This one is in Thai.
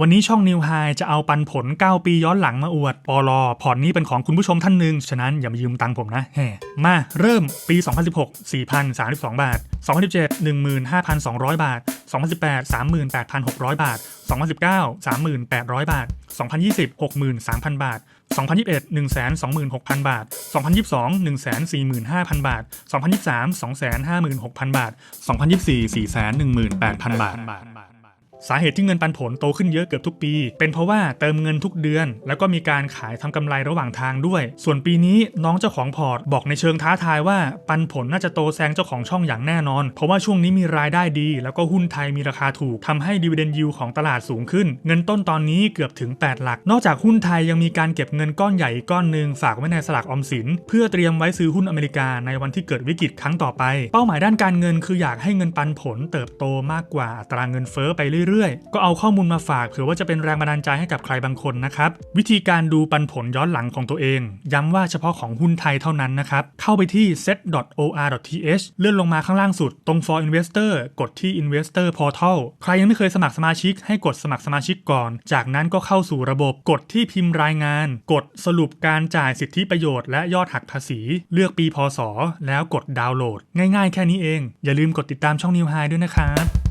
วันนี้ช่อง New High จะเอาปันผล 9 ปีย้อนหลังมาอวดปอลอพอร์ตนี้เป็นของคุณผู้ชมท่านหนึ่งฉะนั้นอย่ามายืมตังค์ผมนะแห่มาเริ่มปี 2016 4,032 บาท 2017 15,200 บาท 2018 38,600 บาท 2019 38,000 บาท 2020 63,000 บาท 2021 126,000 บาท 2022 145,000 บาท 2023 256,000 บาท 2024 418,000 บาท สาเหตุที่เงินปันผลโตขึ้นเยอะเกือบทุกปี เป็นเพราะว่าเติมเงินทุกเดือน แล้วก็มีการขายทำกำไรระหว่างทางด้วย ส่วนปีนี้น้องเจ้าของพอร์ตบอกในเชิงท้าทายว่าปันผลน่าจะโตแซงเจ้าของช่องอย่างแน่นอน เพราะว่าช่วงนี้มีรายได้ดี แล้วก็หุ้นไทยมีราคาถูกทำให้ดีเวเดนยิวของตลาดสูงขึ้น เงินต้นตอนนี้เกือบถึง 8 หลัก นอกจากหุ้นไทยยังมีการเก็บเงินก้อนใหญ่อีกก้อนหนึ่งฝากไว้ในสลากออมสิน เพื่อเตรียมไว้ซื้อหุ้นอเมริกาในวันที่เกิดวิกฤตครั้งต่อไป เป้าหมายด้านการเงินคืออยากให้เงินปันผลเติบโตมากกว่าอัตราเงินเฟ้อไปเรื่อยๆ ก็เอาข้อมูลมาฝากเผื่อว่าจะเป็นแรงบันดาลใจให้กับใครบางคนนะครับ วิธีการดูปันผลย้อนหลังของตัวเอง ย้ำว่าเฉพาะของหุ้นไทยเท่านั้นนะครับ เข้าไปที่ set.or.th เลื่อนลงมาข้างล่างสุดตรง for investor กดที่ investor portal ใครยังไม่เคยสมัครสมาชิก ให้กดสมัครสมาชิกก่อน จากนั้นก็เข้าสู่ระบบกดที่พิมพ์รายงาน กดสรุปการจ่ายสิทธิประโยชน์และยอดหักภาษี เลือกปีพศแล้วกดดาวน์โหลด ง่ายๆ แค่นี้เอง อย่าลืมกดติดตามช่อง New High ด้วยนะครับ